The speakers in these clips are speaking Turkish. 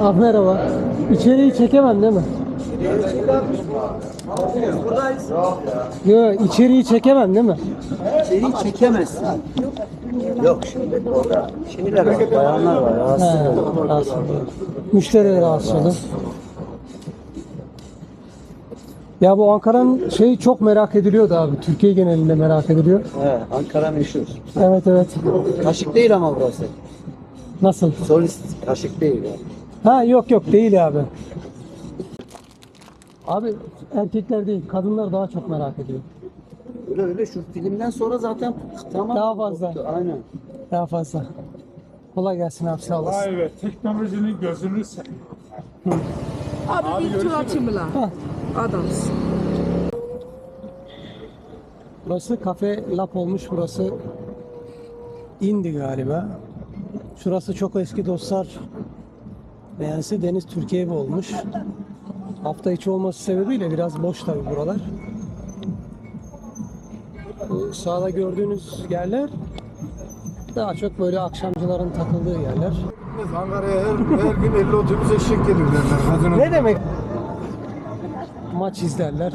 Ah merhaba. İçeriği çekemem değil mi? Buradayız. Yok içeriği çekemem değil mi? Seni çekemezsin. Yok şimdi orada şeyler var, bayanlar var. Rahatsız He, rahatsız oluyor. Müşteri rahatsız olur. Ya bu Ankara'nın şeyi çok merak ediliyordu abi. Türkiye genelinde merak ediliyor. He, Ankara meşhur. Evet evet. Kaşık değil ama burası. Nasıl? Solist kaşık değil. Yani. Ha yok yok değil abi. Abi erkekler değil kadınlar daha çok merak ediyor. Öyle öyle şu filmden sonra zaten tamam. Daha fazla. Aynen. Daha fazla. Kolay gelsin abi sağ olasın. Vay be teknolojinin gözünü se- Abi, bir tur atayım mı lan? Ha. Adamsın. Burası kafe lap olmuş burası. indi galiba. Şurası çok eski dostlar. Beğense Deniz Türkiye evi olmuş. Hafta içi olması sebebiyle biraz boş tabi buralar. Bu sağda gördüğünüz yerler daha çok böyle akşamcıların takıldığı yerler. Ankara'ya her, her gün 50 otobüs eşek gelir derler. Kadına Ne demek? Maç izlerler.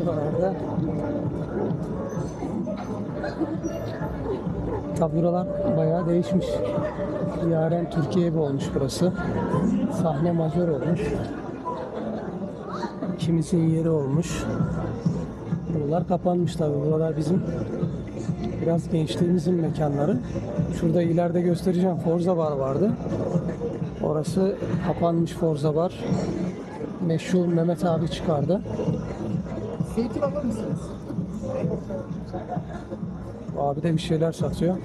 Buralarda. Tabi buralar bayağı değişmiş. Yaren Türkiye evi olmuş burası. Sahne majör olmuş. Kimisinin yeri olmuş. Buralar kapanmış tabi. Buralar bizim biraz gençliğimizin mekanları. Şurada ileride göstereceğim Forza Bar vardı. Orası kapanmış Forza Bar. Meşhur Mehmet abi çıkardı. Zeytin alır mısınız? Abi de bir şeyler satıyor.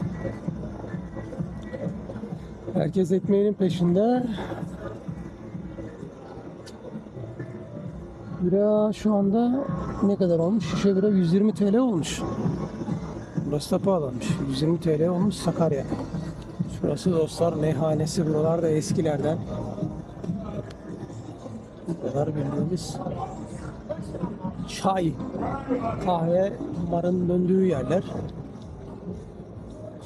Herkes ekmeğinin peşinde. Bira şu anda ne kadar olmuş? Şişe bira 120 TL olmuş. Burası da pahalanmış. 120 TL olmuş Sakarya. Şurası dostlar meyhanesi. Buralar da eskilerden. Bu kadar bildiğimiz çay, kahve, barın döndüğü yerler.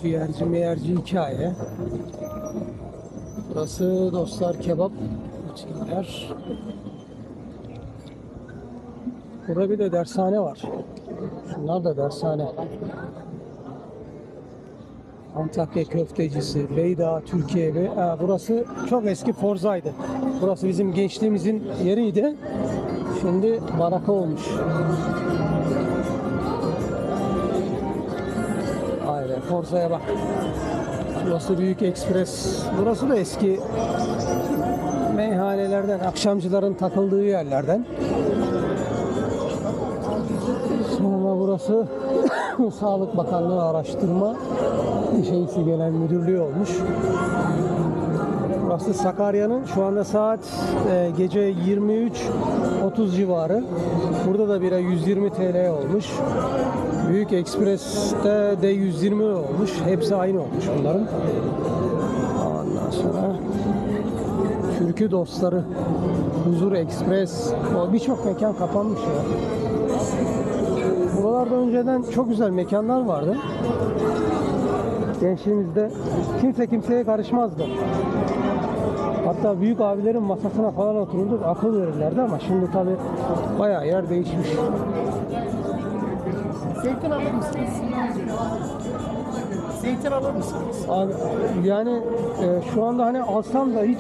Ciğerci meyerci hikaye. Burası dostlar kebap için yer. Burada bir de dershane var. Şunlar da dershane. Antakya köftecisi, Beyda, Türkiye evi. Ha, burası çok eski Forza'ydı. Burası bizim gençliğimizin yeriydi. Şimdi baraka olmuş. Forza'ya bak. Burası Büyük Ekspres. Burası da eski meyhanelerden, akşamcıların takıldığı yerlerden. Sonra burası Sağlık Bakanlığı Araştırma Şeysi Genel Müdürlüğü olmuş. Burası Sakarya'nın şu anda saat e, gece 23.30 civarı. Burada da bira 120 TL olmuş. Büyük Ekspres'te de 120 olmuş. Hepsi aynı olmuş bunların. Ondan sonra Türkü Dostları, Huzur Ekspres, birçok mekan kapanmış ya. Buralarda önceden çok güzel mekanlar vardı. Gençliğimizde kimse kimseye karışmazdı. Hatta büyük abilerin masasına falan otururduk, akıl verirlerdi ama şimdi tabi bayağı yer değişmiş. Zeytin alır mısınız? Zeytin alır mısınız? Abi, yani e, şu anda hani alsam da hiç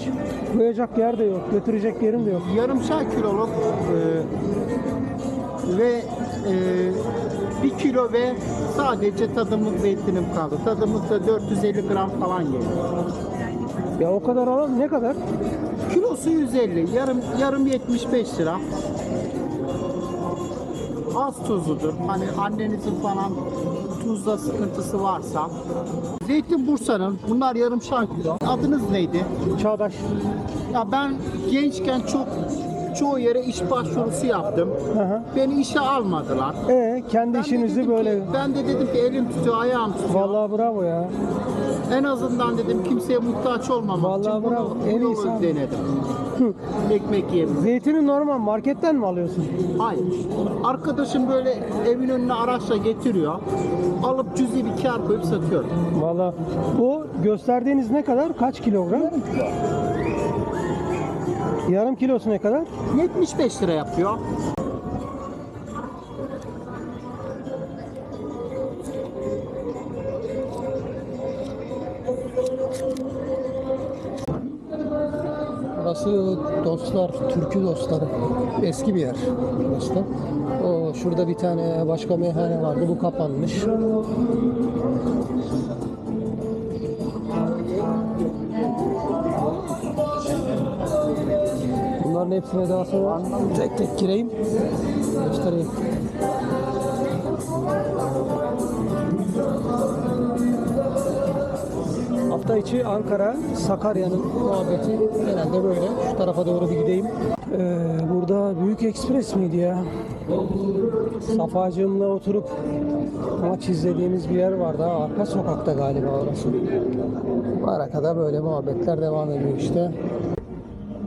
koyacak yer de yok, götürecek yerim de yok. yarımşar kiloluk e, ve e, bir kilo ve sadece tadımlık zeytinim kaldı. Tadımlık da 450 gram falan geliyor. Ya o kadar alalım ne kadar? Kilosu 150, yarım yarım 75 lira. Az tuzludur. Hani annenizin falan tuzla sıkıntısı varsa. Zeytin Bursa'nın. Bunlar yarımşar kilo. Adınız neydi? Çağdaş. Ya ben gençken çok çoğu yere iş başvurusu yaptım. Hı. Beni işe almadılar. E kendi Ben işinizi böyle Ki, ben de dedim ki elim tutuyor, ayağım tutuyor. Vallahi bravo ya. En azından dedim kimseye muhtaç olmamak Vallahi için bravo, bunu, en bu iyisi abi. denedim. Ekmek yiyebilirim. Zeytini normal marketten mi alıyorsun? Hayır. Arkadaşım böyle evin önüne araçla getiriyor. Alıp cüzi bir kar koyup satıyorum. Valla bu gösterdiğiniz ne kadar? Kaç kilogram? Yarım kilosu ne kadar? 75 lira yapıyor. Burası dostlar, türkü dostları. Eski bir yer burası. O şurada bir tane başka meyhane vardı. Bu kapanmış. Bunların hepsine daha sonra tek tek gireyim. Göstereyim. Hafta içi Ankara, Sakarya'nın muhabbeti genelde böyle. Şu tarafa doğru bir gideyim. Ee, burada Büyük Ekspres miydi ya? Safacığımla oturup maç izlediğimiz bir yer vardı. ha, Arka sokakta galiba orası. Bu Arakada böyle muhabbetler devam ediyor işte.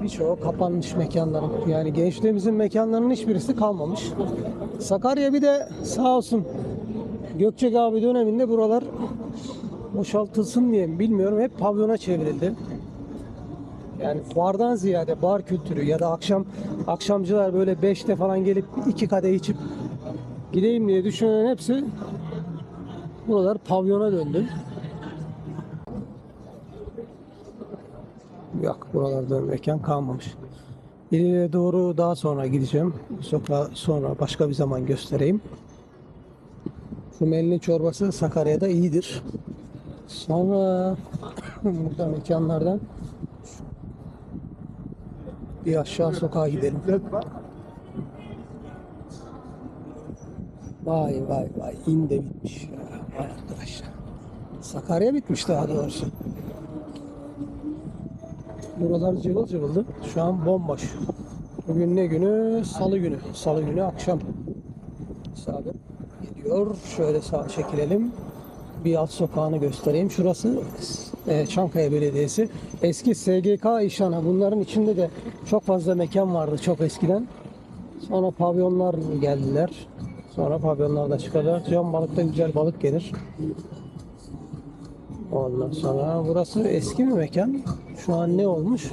Birçoğu kapanmış mekanların. Yani gençliğimizin mekanlarının hiçbirisi kalmamış. Sakarya bir de sağ olsun Gökçek abi döneminde buralar boşaltılsın diye mi bilmiyorum hep pavyona çevrildi. Yani bardan ziyade bar kültürü ya da akşam akşamcılar böyle 5'te falan gelip iki kadeh içip gideyim diye düşünen hepsi buralar pavyona döndü. Yok buralarda mekan kalmamış. İleriye doğru daha sonra gideceğim. Sokağa sonra başka bir zaman göstereyim. Şu çorbası Sakarya'da iyidir. Sonra burada mekanlardan bir aşağı sokağa gidelim. Vay vay vay in de bitmiş ya. Vay arkadaşlar. Sakarya bitmiş daha doğrusu. Buralar cıvıl cıvıldı. Şu an bomboş. Bugün ne günü? Salı günü. Salı günü akşam. Saat gidiyor. Şöyle sağa çekilelim. Bir alt sokağını göstereyim. Şurası e, Çankaya Belediyesi. Eski SGK İşhanı. Bunların içinde de çok fazla mekan vardı çok eskiden. Sonra pavyonlar geldiler. Sonra pavyonlarda çıkarlar. Can balıkta güzel balık gelir. Ondan sonra burası eski bir mekan. Şu an ne olmuş?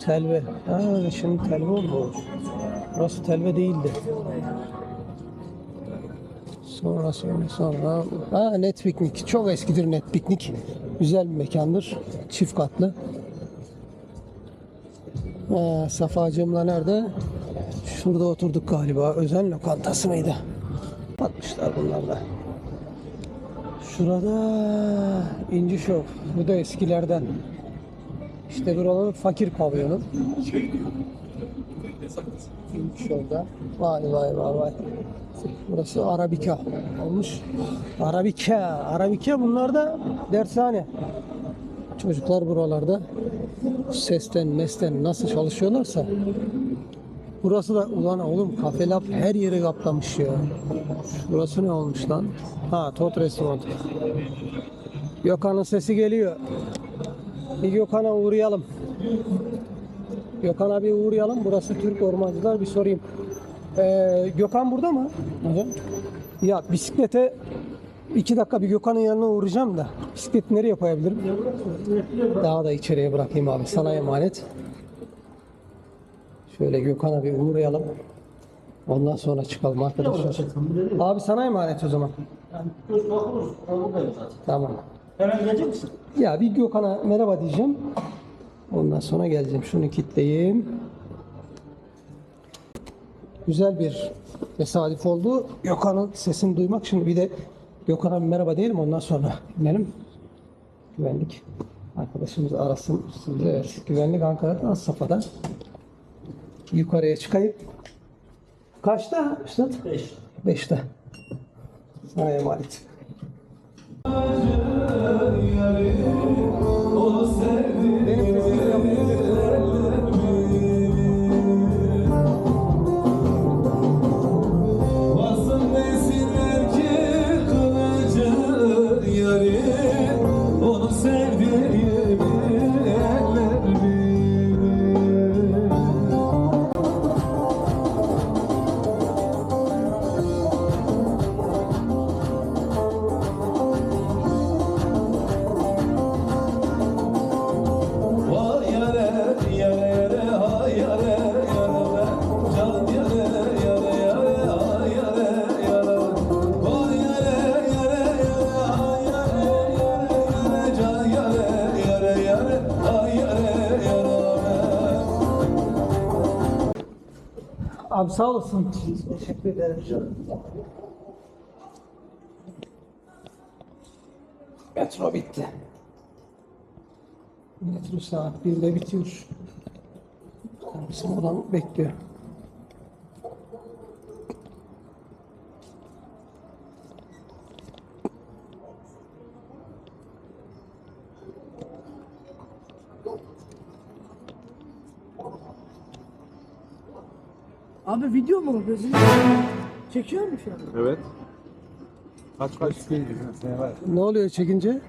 Telve. Ha, şimdi telve olmuş. Burası telve değildi. Sonra sonra. Ha net piknik. Çok eskidir net piknik. Güzel bir mekandır. Çift katlı. Ha, Safacığımla nerede? Şurada oturduk galiba. Özel lokantası mıydı? Batmışlar bunlar da. Şurada İnci Şov. Bu da eskilerden. İşte buranın fakir pavyonu. Şov'da. Vay vay vay vay. Burası Arabika olmuş. Arabika. Arabika bunlar da dershane. Çocuklar buralarda sesten mesten nasıl çalışıyorlarsa Burası da ulan oğlum kafe lab her yeri kaplamış ya. Burası ne olmuş lan? Ha Tot Restoran. Gökhan'ın sesi geliyor. Bir Gökhan'a uğrayalım. Gökhan'a bir uğrayalım. Burası Türk Ormancılar bir sorayım. Ee, Gökhan burada mı? Hocam. Ya bisiklete iki dakika bir Gökhan'ın yanına uğrayacağım da bisikleti nereye koyabilirim? Daha da içeriye bırakayım abi. Sana emanet. Şöyle Gökhan'a bir uğrayalım. Ondan sonra çıkalım arkadaşlar. Abi sana emanet o zaman. Tamam. Hemen gelecek misin? Ya bir Gökhan'a merhaba diyeceğim. Ondan sonra geleceğim. Şunu kitleyeyim. Güzel bir tesadüf oldu. Gökhan'ın sesini duymak. Şimdi bir de Gökhan'a merhaba diyelim ondan sonra inelim. Güvenlik arkadaşımız arasın. Şimdi evet, güvenlik Ankara'da az safhada. Yukarıya çıkayım. Kaçta Üstad? Beş. Beşte. Sana emanet. Abi sağ olasın. Teşekkür ederim. Metro bitti. Metro saat 1'de bitiyor. Bizim buradan bekliyor. Abi video mu yapıyorsun? Çekiyor mu şu an? Evet. Kaç kaç Ne oluyor çekince?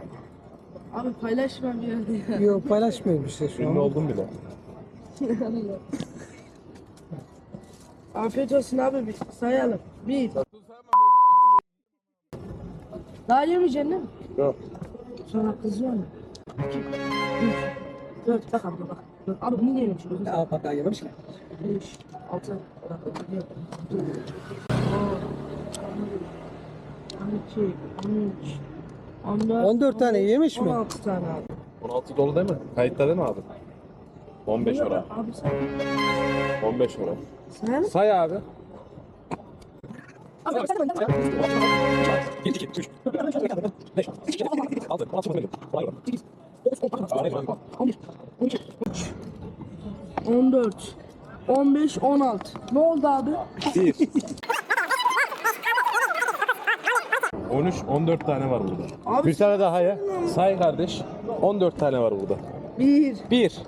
Abi paylaşma bir yerde ya. Yok paylaşmıyorum işte şu an. oldum bile. Afiyet olsun abi bir sayalım. Bir. Daha yemeyeceksin değil mi? Yok. Sonra kızıyor mu? İki. Üç. Dört. Bak abi bak. Abi bunu yemiş. Aa bak daha yememiş ki. Beş. Altı. Yedi. On iki. On üç. On dört. 14 tane yemiş mi? 16 tane abi. 16 dolu değil mi? Kayıtta değil mi abi? 15 ora. Abi sen. 15 ora. Sen? Say abi. Abi sen de 14, 15, 16. Ne oldu abi? 1 13 14 tane var burada. Abi Bir tane daha ya. Say kardeş. 14 tane var burada. 1. 1.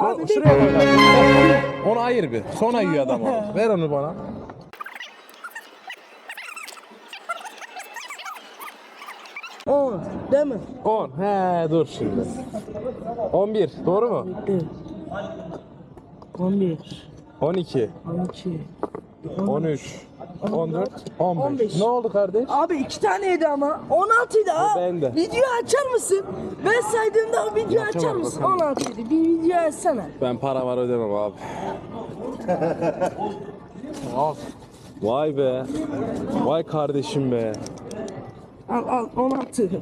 Abi Şuraya koy. Onu ayır bir. Sonra yiyor adam onu. Ver onu bana. On, değil mi? 10. He dur şimdi. 11. Doğru mu? Evet. 11, 12. 12. 13. 14. 15. 15. Ne oldu kardeş? Abi iki taneydi ama. 16 idi ha. ben de. Video açar mısın? Ben saydığımda video açar mısın? bakalım. 16 idi. Bir video açsana. Ben para var ödemem abi. Vay be. Vay kardeşim be. Al al 16.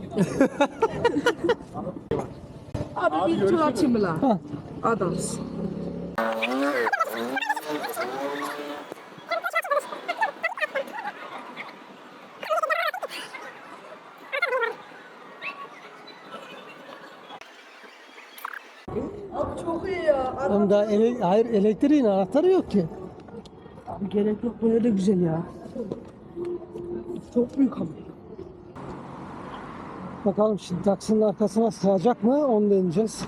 Abi, bir tur atayım mı lan? Adamsın. Abi çok iyi ya. Oğlum daha ele- hayır elektriğin anahtarı yok ki. Abi gerek yok böyle de güzel ya. Çok büyük ama. Bakalım şimdi taksinin arkasına sığacak mı onu deneyeceğiz.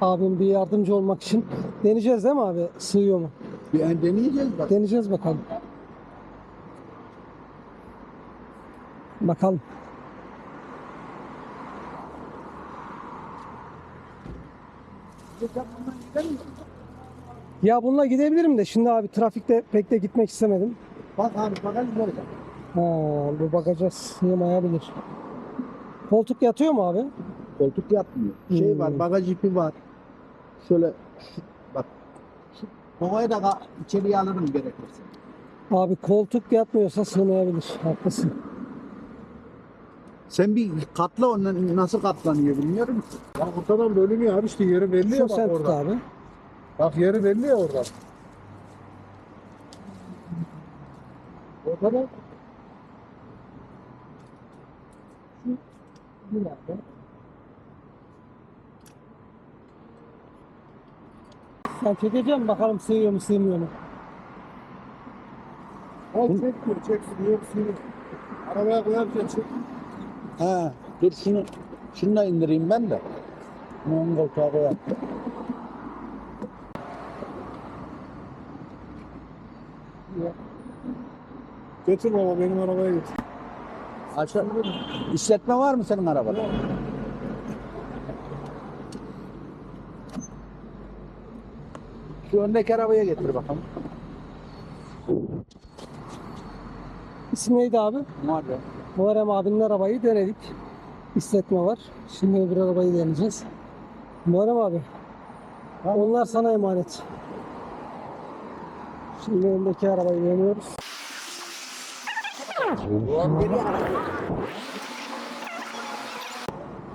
Abim bir yardımcı olmak için. Deneyeceğiz değil mi abi? Sığıyor mu? Yani deneyeceğiz bak. Deneyeceğiz bakalım. Bakalım. Ya bununla gidebilirim de şimdi abi trafikte pek de gitmek istemedim. Bak abi bagaj böyle. Ha, bu bagaja sığmayabilir. Koltuk yatıyor mu abi? Koltuk yatmıyor. Şey Hmm. var, bagaj ipi var. Şöyle şu, bak. Şu kovayı da içeriye alırım gerekirse. Abi koltuk yatmıyorsa sığmayabilir. Haklısın. Sen bir katla onu nasıl katlanıyor bilmiyorum ki. Bak ortadan bölünüyor abi işte yeri belli Şu sen tut abi. Bak yeri belli ya orada. Orada da bir dakika. Sen çekeceğim bakalım sığıyor mu sığmıyor mu? Al çekmiyor çeksin yok suyunu. Arabaya koyarken çek. Ha, dur şunu şunu da indireyim ben de. Bunu koltuğa koyalım. Getir baba benim arabaya getir. Aşağı işletme var mı senin arabada? Şu öndeki arabaya getir bakalım. İsim neydi abi? Muharrem. Muharrem abinin arabayı denedik. İstetme var. Şimdi öbür arabayı deneyeceğiz. Muharrem abi. Onlar sana emanet. Şimdi öndeki arabayı deniyoruz.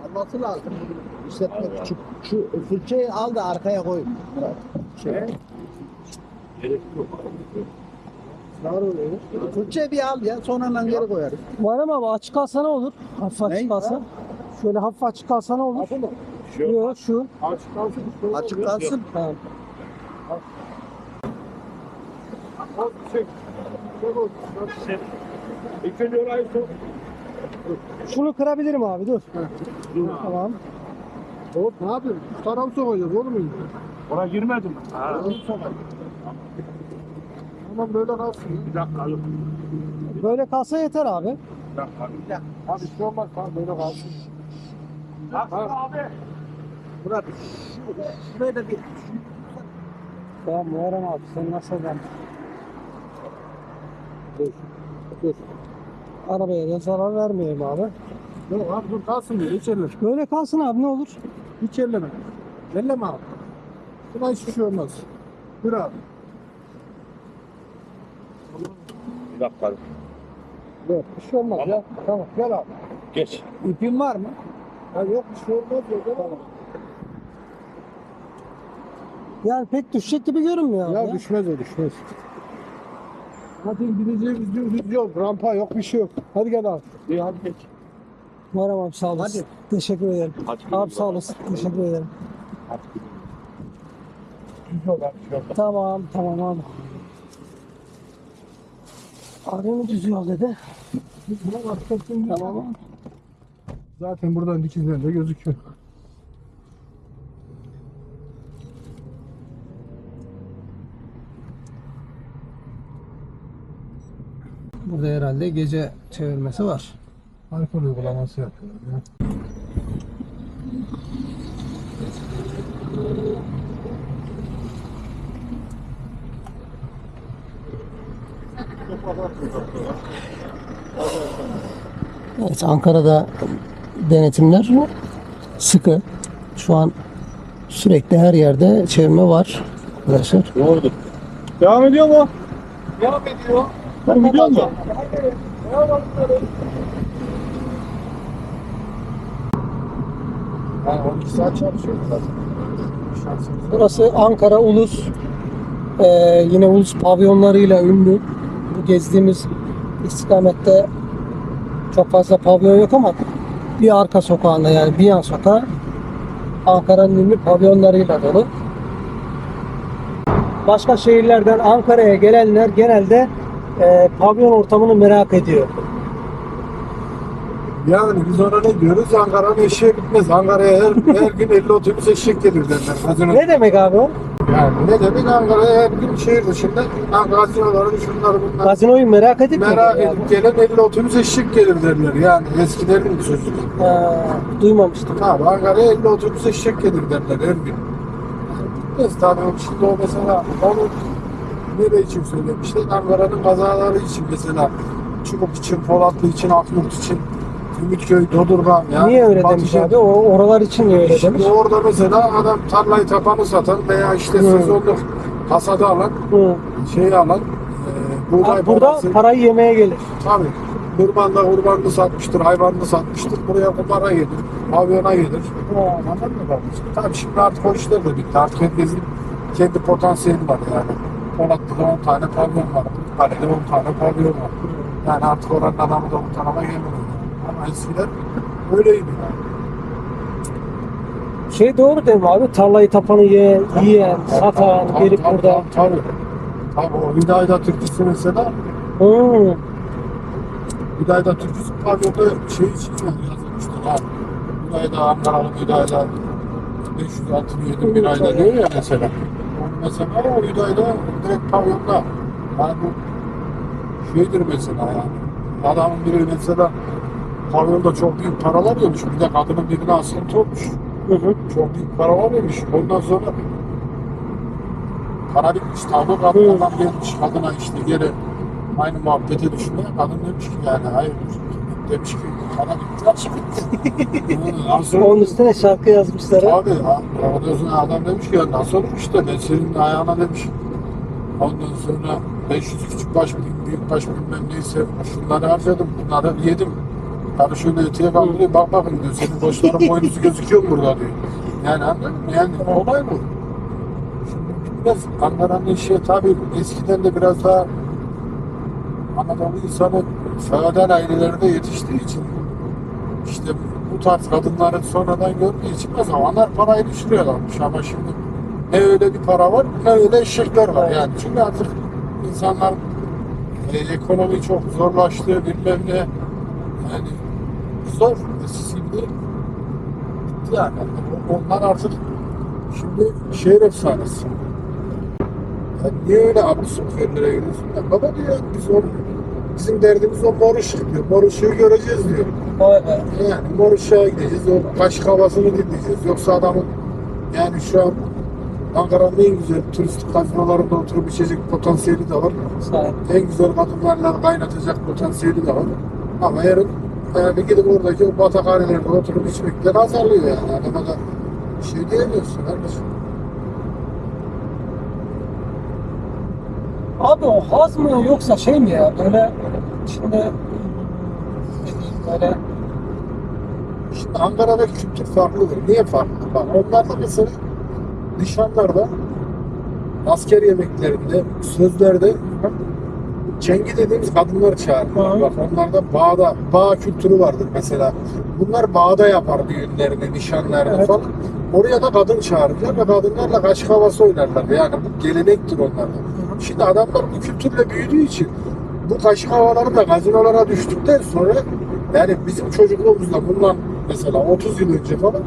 Alması lazım. İşletme küçük. Şu fırçayı al da arkaya koy. Şey. Türkçe bir al ya sonradan geri koyarız. Var ama açık kalsa ne olur? Hafif açık Ne? kalsa. Şöyle hafif açık kalsa ne olur? Yok şu. Açık kalsın. Açık kalsın. Tamam. Çek. Çek o. Çek. İlk önce orayı sok. Şunu kırabilirim abi dur. Tamam. Hop ne yapıyorsun? Şu tarafı sokacağız oğlum. Oraya girmedim. Tamam böyle kalsın. Bir dakika. dur. Böyle kalsa yeter abi. Bir dakika. Bir dakika. Abi şey olmaz tamam böyle kalsın. Bak abi. Murat şuraya da bir Tamam Muharrem abi sen nasıl adam? Dur. Dur. Arabaya da zarar vermeyelim abi. Yok abi dur kalsın diyor. Hiç elleme. Böyle kalsın abi ne olur? Hiç elleme. Elleme abi. Buna hiçbir şey olmaz. Dur abi. Bir dakika. Yok bir şey olmaz ya. Tamam gel abi. Geç. ipin var mı? Ya yok bir şey olmaz ya. Gel abi. Yani pek düşecek gibi görünmüyor abi. Ya ya. düşmez o düşmez. Hadi gideceğimiz düz yol. Rampa yok bir şey yok. Hadi gel abi. İyi hadi geç. Muharrem abi sağ olasın. Teşekkür ederim. Hadi Abi sağ olasın. Teşekkür ederim. Tamam tamam abi. Abi mi düz yol dedi? Buna bakacaksın. Tamam abi. Zaten buradan dikizlerinde de gözüküyor. Burada herhalde gece çevirmesi var. Alkol uygulaması yapıyorlar ya. Evet Ankara'da denetimler sıkı. Şu an sürekli her yerde çevirme var arkadaşlar. Ne oldu? Devam ediyor mu? Devam ediyor. Ben gidiyor mu? Yani 12 saat çalışıyor zaten. Şansımız var. Burası Ankara Ulus. Ee, yine Ulus pavyonlarıyla ünlü. Bu gezdiğimiz istikamette çok fazla pavyon yok ama bir arka sokağında yani bir yan sokağı Ankara'nın ünlü pavyonlarıyla dolu. Başka şehirlerden Ankara'ya gelenler genelde e, pavyon ortamını merak ediyor. Yani biz ona ne diyoruz? Ankara'nın eşeği bitmez. Ankara'ya her, her gün 50 otobüs eşek gelir derler. Ne demek abi o? Yani ne demek Ankara'ya her gün şehir dışında gazinoları, şunları bunlar Gazinoyu merak edip merak edip gelen 50 otobüs eşek gelir derler. Yani eskilerin sözü. Ha, duymamıştım. Abi Ankara'ya 50 otobüs eşek gelir derler her gün. Biz tabii şimdi o mesela onu nereye için söylemişler? Ankara'nın kazaları için mesela Çubuk için, Polatlı için, Akyurt için, Ümitköy, Dodurgan. Yani niye öyle demiş abi? O, oralar için niye öyle Şimdi demiş? orada mesela adam tarlayı tapanı satan veya işte Hı. sezonluk hasada alan, Hı. şeyi alan, e, buğday Abi burada parası, parayı yemeye gelir. tabii. Kurbanla kurbanını satmıştır, hayvanını satmıştır. Buraya kumara gelir, pavyona gelir. Anladın mı kardeşim? Tabii şimdi artık o işler de bitti. Artık herkesin kendi potansiyeli var yani. Polatlı'da 10 tane pavyon var. Kale'de 10 tane pavyon var. Yani artık oranın adamı da bu tarafa gelmiyor. Eskiden öyleydi yani. Şey doğru değil mi abi? Tarlayı tapanı ye, yiyen, satan, Tabii, gelip tabii, burada. Tabii. Tabii o Hüdayda türküsü mesela Hı. Hüdayda türküsü pavyonda şey için yani yazılmıştır ha. Hüdayda Ankaralı Hüdayda 567 bir ayda diyor ya mesela. Mesela o Hüdayda direkt pavyonda. Yani bu şeydir mesela yani. Adamın biri mesela pavyonda çok büyük paralar yemiş. Bir de kadının birine asıntı olmuş. Hı hı. Çok büyük paralar yemiş. Ondan sonra para bitmiş. Tabi kadın adam gelmiş kadına işte geri aynı muhabbete düşmeye. Kadın demiş ki yani hayır demiş ki para bitti. Nasıl bitti? nasıl Onun üstüne şarkı yazmışlar. Abi ha, ondan sonra adam demiş ki ya nasıl olur işte ben senin ayağına demiş. Ondan sonra 500 küçük baş büyük baş bilmem neyse şunları harcadım bunları yedim. Tabii şöyle öteye kaldırıyor bak bakın diyor senin boşların boynuzu gözüküyor burada diyor. Yani anladın mı? Yani olay bu. Biraz Ankara'nın işi tabii eskiden de biraz daha Anadolu insanı feodal ailelerde yetiştiği için işte bu tarz kadınların sonradan gördüğü için o zamanlar parayı düşürüyorlarmış ama şimdi ne öyle bir para var ne öyle eşekler var yani çünkü artık insanlar e, ekonomi çok zorlaştı bilmem ne yani zor değil. bitti yani onlar artık şimdi şehir efsanesi ya niye öyle absürt yerlere gidiyorsun? Ya baba diyor biz o, bizim derdimiz o mor ışık diyor. Mor ışığı göreceğiz diyor. Be. Yani mor ışığa gideceğiz. O kaşık havasını dinleyeceğiz. Yoksa adamın yani şu an Ankara'nın en güzel turistik gazinolarında oturup içecek potansiyeli de var. Sahip. En güzel kadınlarla kaynatacak potansiyeli de var. Ama yarın yani gidip oradaki o batakhanelerde oturup içmekten azarlıyor yani. Adama da bir şey diyemiyorsun kardeşim. Abi o haz mı yoksa şey mi ya böyle şimdi böyle Şimdi Ankara'daki kültür farklıdır. Niye farklı? Bak onlarda mesela nişanlarda, asker yemeklerinde, sözlerde çengi dediğimiz kadınlar çağırırlar. Bak onlarda bağda, bağ kültürü vardır mesela. Bunlar bağda yapar düğünlerini, nişanlarını Evet. falan. Oraya da kadın çağırırlar ve kadınlarla kaşık havası oynarlar. Yani bu gelenektir onlarda. Şimdi adamlar bu kültürle büyüdüğü için bu kaşık havaları da gazinolara düştükten sonra yani bizim çocukluğumuzda bundan mesela 30 yıl önce falan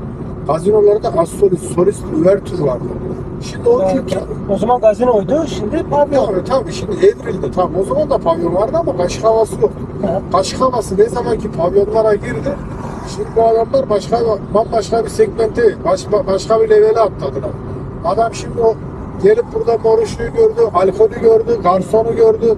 gazinolarda astrolist, solist, üvertür vardı. Şimdi o kültür o zaman gazinoydu şimdi pavyon. Tabii tabii şimdi evrildi. Tamam o zaman da pavyon vardı ama kaşık havası yoktu. Evet. Kaşık havası ne zaman ki pavyonlara girdi şimdi bu adamlar başka bambaşka bir segmente, başka, başka bir levele atladılar. Adam şimdi o gelip burada mor ışığı gördü, alkolü gördü, garsonu gördü.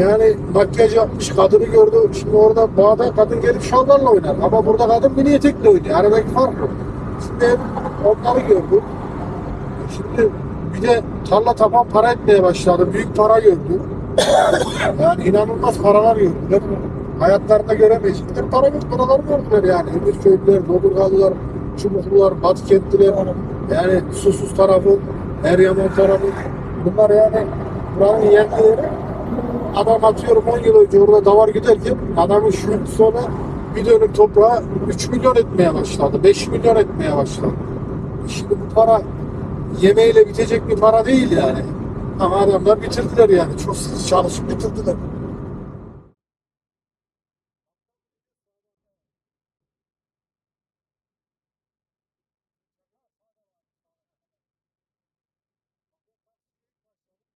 Yani makyaj yapmış kadını gördü. Şimdi orada bağda kadın gelip şallarla oynar. Ama burada kadın mini etekle oynuyor. Aradaki fark bu. Şimdi onları gördü. Şimdi bir de tarla tapan para etmeye başladı. Büyük para gördü. Yani inanılmaz paralar gördüler. Hayatlarında göremeyecekler. Para bir paralar gördüler yani. Emirköylüler, Dodurgalılar, Çubuklular, Batıkentliler. Yani Susuz tarafı, Eryaman tarafı. Bunlar yani buranın yerlileri. Adam atıyorum 10 yıl önce orada davar giderken adamın şu sonra dönüm toprağa 3 milyon etmeye başladı. 5 milyon etmeye başladı. Şimdi bu para yemeğiyle bitecek bir para değil yani. Ama adamlar bitirdiler yani. Çok çalışıp bitirdiler.